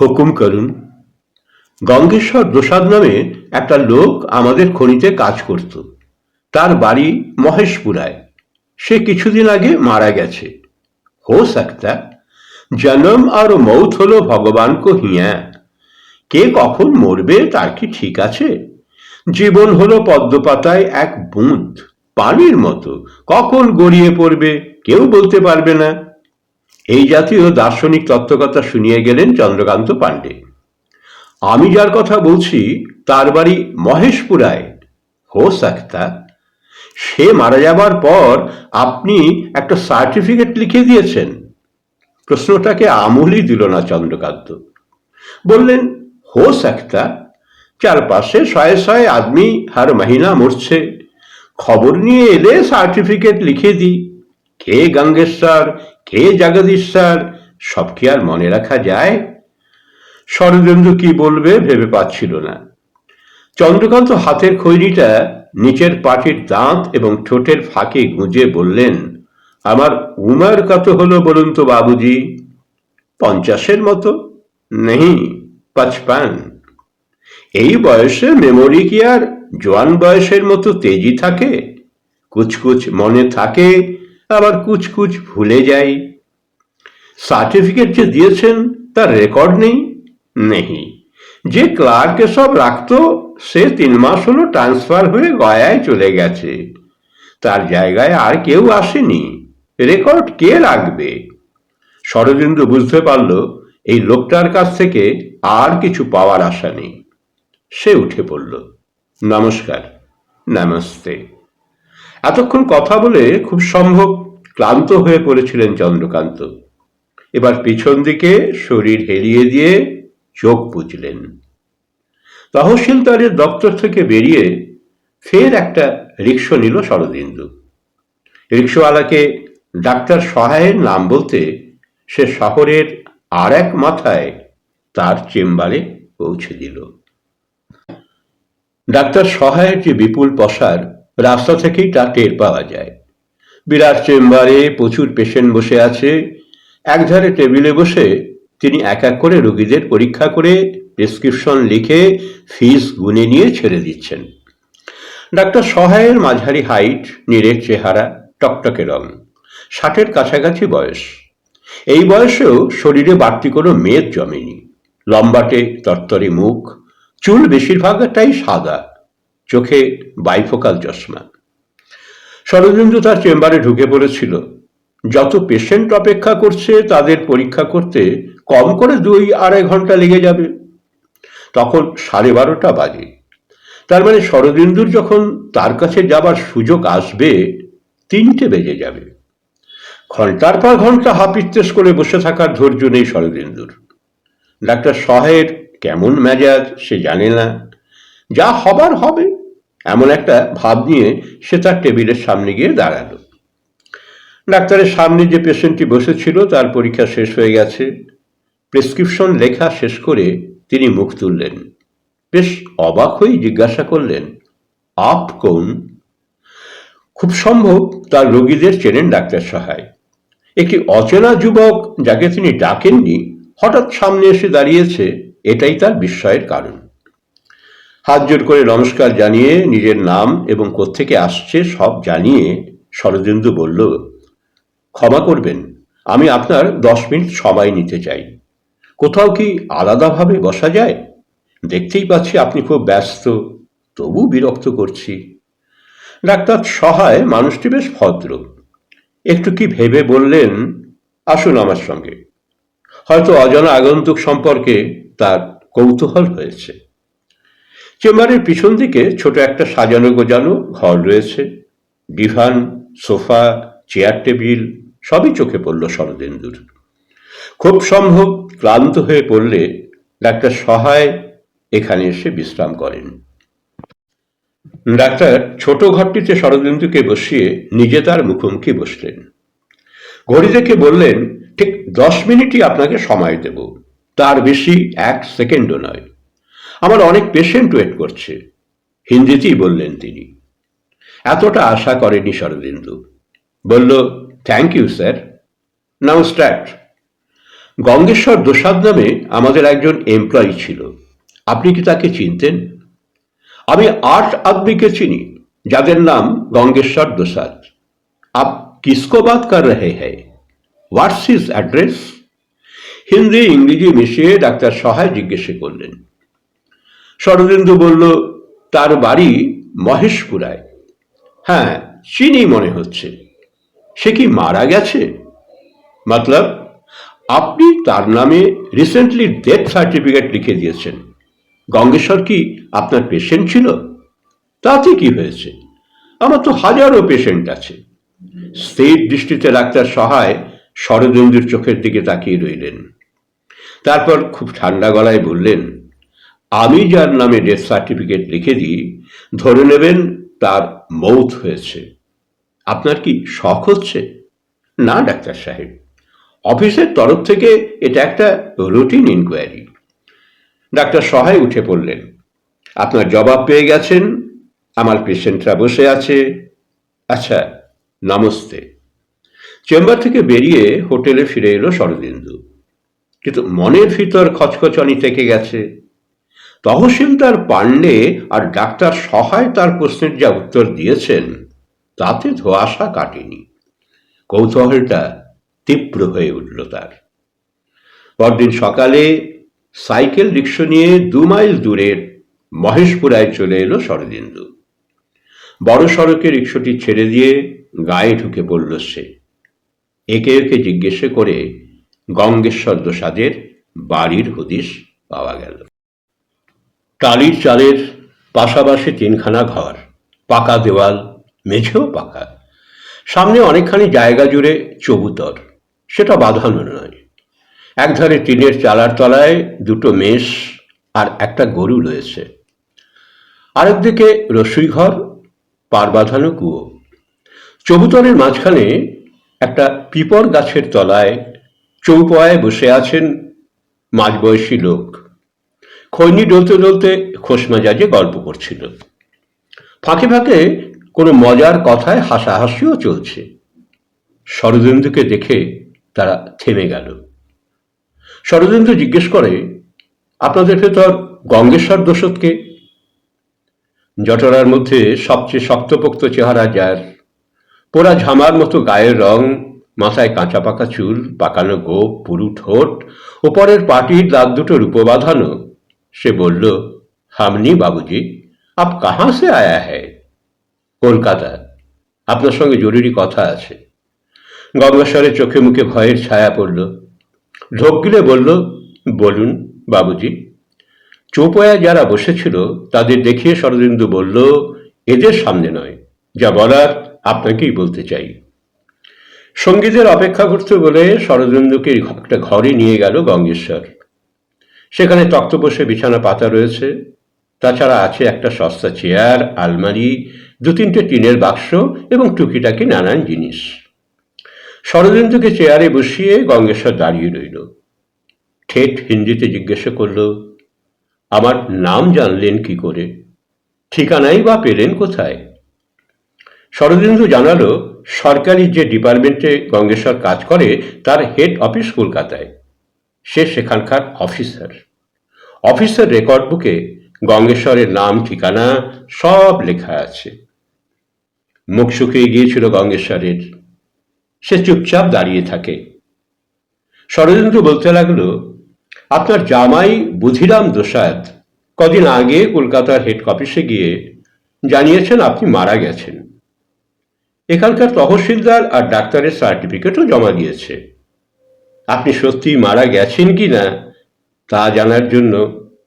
হুকুম করুন। গঙ্গেশ্বর প্রসাদ নামে একটা লোক আমাদের খনিতে কাজ করত। তার বাড়ি মহেশপুরায়। সে কিছুদিন আগে মারা গেছে। হো সকতা, জন্ম আর মৌত হলো ভগবান কো হিয়া। কে কখন মরবে তার কি ঠিক আছে? জীবন হলো পদ্মপাতায় এক বুঁদ। পানির মতো। কখন গড়িয়ে পড়বে কেউ বলতে পারবে না। এই জাতীয় দার্শনিক তত্ত্বকথা শুনিয়ে গেলেন চন্দ্রকান্ত পাণ্ডে। আমি যার কথা বলছি, তার বাড়ি মহেশপুরায়। হো সাকতা, সে মারা যাবার পর আপনি একটা সার্টিফিকেট লিখে দিয়েছেন। প্রশ্নটাকে আমলই দিল না চন্দ্রকান্ত। বললেন, হো সাকতা, চারপাশে শয়ে শয়ে আদমি হার মহিনা মরছে। খবর নিয়ে এলে সার্টিফিকেট লিখে দিই। কে গঙ্গেশ্বর, কে জগদীশ্বর, সব কি আর মনে রাখা যায়? শরদেন্দু কি বলবে ভেবে পাচ্ছিল না। চন্দ্রকান্ত হাতের খৈরিটা নিচের পাটির দাঁত এবং ঠোঁটের ফাঁকে গুঁজে বললেন, আমার উমার কত হলো বলুন তো বাবুজি? পঞ্চাশের মতো? নেই, পাঁচপান। এই বয়সে মেমোরি কি আর জোয়ান বয়সের মতো তেজি থাকে? কুচকুচ মনে থাকে আবার কুচকুচ ভুলে যাই। সার্টিফিকেট যে দিয়েছেন, তার রেকর্ড নেই? নেই। যে ক্লার্ক সব রাখতো, সে তিন মাস হলো ট্রান্সফার হয়ে গয়ায় চলে গেছে। তার জায়গায় আর কেউ আসেনি। রেকর্ড কে রাখবে? শরদিন্দু বুঝতে পারল, এই লোকটার কাছ থেকে আর কিছু পাওয়ার আশা নেই। সে উঠে পড়ল। নমস্কার। নমস্তে। এতক্ষণ কথা বলে খুব সম্ভব ক্লান্ত হয়ে পড়েছিলেন চন্দ্রকান্ত। এবার পিছন দিকে শরীর হেলিয়ে দিয়ে চোখ বুঝলেন তহসিলদারের দপ্তর থেকে বেরিয়ে ফের একটা রিক্সা নিল শরদিন্দু। রিক্সাওয়ালাকে ডাক্তার সহায়ের নাম বলতে সে শহরের আর এক মাথায় তার চেম্বারে পৌঁছে দিল। ডাক্তার সহায়ের যে বিপুল পসার রাস্তা থেকেই তা টের পাওয়া যায়। বিরাট চেম্বারে প্রচুর পেশেন্ট বসে আছে। একধারে টেবিলে বসে তিনি এক এক করে রোগীদের পরীক্ষা করে প্রেসক্রিপশন লিখে ফিস গুনে নিয়ে ছেড়ে দিচ্ছেন। ডাক্তার সহায়ের মাঝারি হাইট নিরেট চেহারা, টকটকে রং, ষাটের কাছাকাছি বয়স। এই বয়সেও শরীরে বাড়তি কোনো মেদ জমেনি। লম্বাটে তরতরে মুখ, চুল বেশিরভাগটাই সাদা। চোখে বাইফোকাল চশমা শরদিন্দু তার চেম্বারে ঢুকে পড়েছিল। যত পেশেন্ট অপেক্ষা করছে, তাদের পরীক্ষা করতে কম করে দুই আড়াই ঘণ্টা লেগে যাবে। তখন সাড়ে বারোটা বাজে। তার মানে শরদিন্দুর যখন তার কাছে যাবার সুযোগ আসবে, তিনটে বেজে যাবে। ঘণ্টার পর ঘণ্টা হাপিত্তেস করে বসে থাকার ধৈর্য নেই শরদিন্দুর ডাক্তার সহায়ের কেমন মেজাজ, সে জানে না। যা হবার হবে। এমন একটা ভাব নিয়ে সে তার টেবিলের সামনে গিয়ে দাঁড়াল। ডাক্তারের সামনে যে পেশেন্টটি বসেছিল, তার পরীক্ষা শেষ হয়ে গেছে। প্রেসক্রিপশন লেখা শেষ করে তিনি মুখ তুললেন। বেশ অবাক হয়েই জিজ্ঞাসা করলেন, আপ কোন? খুব সম্ভব তার রোগীদের চেনেন ডাক্তার সহায়। একটি অচেনা যুবক যাকে তিনি ডাকেননি, হঠাৎ সামনে এসে দাঁড়িয়েছে, এটাই তার বিস্ময়ের কারণ। হাত জোর করে নমস্কার জানিয়ে নিজের নাম এবং কোত্থেকে আসছে সব জানিয়ে শরদিন্দু বলল, ক্ষমা করবেন, আমি আপনার দশ মিনিট সময় নিতে চাই। কোথাও কি আলাদাভাবে বসা যায়? দেখতেই পাচ্ছি আপনি খুব ব্যস্ত তবু বিরক্ত করছি। ডাক্তার সহায়, মানুষটি বেশ ভদ্র। একটু কি ভেবে বললেন, আসুন আমার সঙ্গে। হয়তো অজানা আগন্তুক সম্পর্কে তার কৌতূহল হয়েছে। চেম্বারের পিছন দিকে ছোট একটা সাজানো গোজানো ঘর রয়েছে। ডিভান, সোফা, চেয়ার টেবিল, সবই চোখে পড়ল শরদেন্দুর। খুব সম্ভব ক্লান্ত হয়ে পড়লে ডাক্তার সহায় এখানে এসে বিশ্রাম করেন। ডাক্তার ছোট ঘরটিতে শরদেন্দুকে বসিয়ে নিজে তার মুখোমুখি বসলেন। ঘড়ি দেখে বললেন, ঠিক দশ মিনিটই আপনাকে সময় দেব। তার বেশি এক সেকেন্ডও নয়। আমার অনেক পেশেন্ট ওয়েট করছে। হিন্দিতেই বললেন তিনি। এতটা আশা করেনি শরদিন্দু। বলল thank you sir now start Gangeshwar Dosad নামে আমাদের একজন এমপ্লয়ি ছিল। আপনি কি তাকে চিনতেন? আমি আট আদমিকে চিনি, যাদের নাম গঙ্গেশ্বর দোসাদ। আপ কিসকো বাত কর রহে হ্যায়? What's his address Hindi, Ingreji মিশিয়ে ডাক্তার সহায় জিজ্ঞেস করলেন। শরদিন্দু বলল, তার বাড়ি মহেশপুরায়। হ্যাঁ চিনি মনে হচ্ছে। সে কি মারা গেছে? মতলব, আপনি তার নামে রিসেন্টলি ডেথ সার্টিফিকেট লিখে দিয়েছেন। গঙ্গেশ্বর কি আপনার পেশেন্ট ছিল? তাতে কি হয়েছে? আমার তো হাজারো পেশেন্ট আছে। স্থির দৃষ্টিতে ডাক্তার সহায় শরদেন্দুর চোখের দিকে তাকিয়ে রইলেন। তারপর খুব ঠান্ডা গলায় বললেন আমি যার নামে ডেথ সার্টিফিকেট লিখে দিই, ধরে নেবেন তার মৌত হয়েছে। আপনার কি শখ হচ্ছে? না, ডাক্তার সাহেব। অফিসের তরফ থেকে এটা একটা রুটিন ইনকোয়ারি ডাক্তার সহায় উঠে পড়লেন। আপনার জবাব পেয়ে গেছেন, আমার পেশেন্টরা বসে আছে। আচ্ছা নমস্তে। চেম্বার থেকে বেরিয়ে হোটেলে ফিরে এলো শরদিন্দু। কিন্তু মনের ভিতর খচখচনি থেকে গেছে। তহসিলদার পাণ্ডে আর ডাক্তার সহায় তার প্রশ্নের যা উত্তর দিয়েছেন, তাতে ধোয়াশা কাটেনি। কৌতূহলটা তীব্র হয়ে উঠল তার। পরদিন সকালে সাইকেল রিক্সা নিয়ে দু মাইল দূরের মহেশপুরায় চলে এলো শরদিন্দু। বড় সড়কে রিক্সাটি ছেড়ে দিয়ে গায়ে ঢুকে পড়ল সে। একে একে জিজ্ঞেস করে গঙ্গেশ্বর দোসাদের বাড়ির হদিশ পাওয়া গেল। টালির চালের পাশাপাশি তিনখানা ঘর, পাকা দেওয়াল, মেঝেও পাকা। সামনে অনেকখানি জায়গা জুড়ে চবুতর, সেটা বাঁধানো নয়। একধারে টিনের চালার তলায় দুটো মেষ আর একটা গরু রয়েছে। আরেকদিকে রসুই ঘর পার বাঁধানো কুয়ো। চবুতরের মাঝখানে একটা পিপর গাছের তলায় চৌপয়ায় বসে আছেন মাঝবয়সী লোক। খৈনি ডলতে ডলতে খোশ মেজাজে গল্প করছিল। ফাঁকে ফাঁকে কোনো মজার কথায় হাসাহাসিও চলছে। শরদিন্দুকে দেখে তারা থেমে গেল। শরদিন্দু জিজ্ঞেস করে, আপনাদের ভেতর গঙ্গেশ্বর দোষতকে জটরার মধ্যে সবচেয়ে শক্তপোক্ত চেহারা যার। পোড়া ঝামার মতো গায়ের রং, মাথায় কাঁচা পাকা চুল, পাকানো গোপ, পুরু ঠোঁট, ওপরের পাটির দাঁত দুটো রূপো বাঁধানো সে বলল, হামনি বাবুজি, আপ কাহা সে আয়া হ্যায়? কলকাতা, আপনার সঙ্গে জরুরি কথা আছে। গঙ্গেশ্বরের চোখে মুখে ভয়ের ছায়া পড়ল। ঢোক গিলে বলল, বলুন বাবুজি, চৌপয়া যারা বসেছিল, তাদের দেখিয়ে শরদিন্দু বলল, এদের সামনে নয়, যা বলার আপনাকেই বলতে চাই। সঙ্গীতের অপেক্ষা করতে বলে শরদিন্দুকে একটা ঘরে নিয়ে গেল গঙ্গেশ্বর। সেখানে তক্ত বসে বিছানা পাতা রয়েছে। তাছাড়া আছে একটা সস্তা চেয়ার, আলমারি, দু তিনটে টিনের বাক্স এবং টুকিটাকি নানান জিনিস। শরদিন্দুকে চেয়ারে বসিয়ে গঙ্গেশ্বর দাঁড়িয়ে রইল। ঠেট হিন্দিতে জিজ্ঞেস করল, আমার নাম জানলেন কি করে? ঠিকানাই বা পেলেন কোথায়? শরদিন্দু জানালো, সরকারি যে ডিপার্টমেন্টে গঙ্গেশ্বর কাজ করে, তার হেড অফিস কলকাতায়। সে সেখানকার অফিসার অফিসার রেকর্ড বুকে গঙ্গেশ্বরের নাম, ঠিকানা সব লেখা আছে। মুখ শুকিয়ে গিয়েছিল গঙ্গেশ্বরের। সে চুপচাপ দাঁড়িয়ে থাকে। শরদিন্দু বলতে লাগল, আপনার জামাই বুধিরাম দোসাদ কদিন আগে কলকাতার হেড অফিসে গিয়ে জানিয়েছেন আপনি মারা গেছেন। এখানকার তহসিলদার আর ডাক্তারের সার্টিফিকেটও জমা দিয়েছে। আপনি সত্যি মারা গেছেন কি না, তা জানার জন্য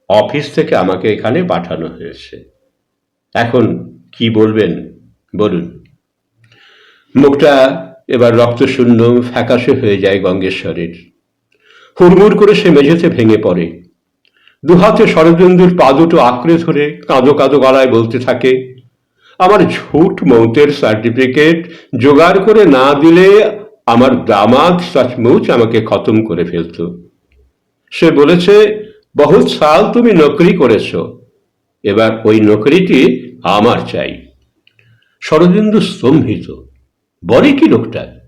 অফিস থেকে আমাকে এখানে পাঠানো হয়েছে। এখন কি বলবেন? বলুন। মুখটা এবার রক্তশূন্য, ফ্যাকাশে হয়ে যায় গঙ্গেশ্বরের। হুড়মুড় করে সে মেঝেতে ভেঙে পড়ে। দুহাতে শরদিন্দুর পা দুটো আঁকড়ে ধরে কাঁদো কাঁদো গলায় বলতে থাকে, আমার ঝুট মৌতের সার্টিফিকেট জোগাড় করে না দিলে আমার দামাক সচমুচ আমাকে খতম করে ফেলত। সে বলেছে, বহুত সাল তুমি নকরি করেছ, এবার ওই নকরিটি আমার চাই। শরদিন্দু স্তম্ভিত। বলে কি লোকটা?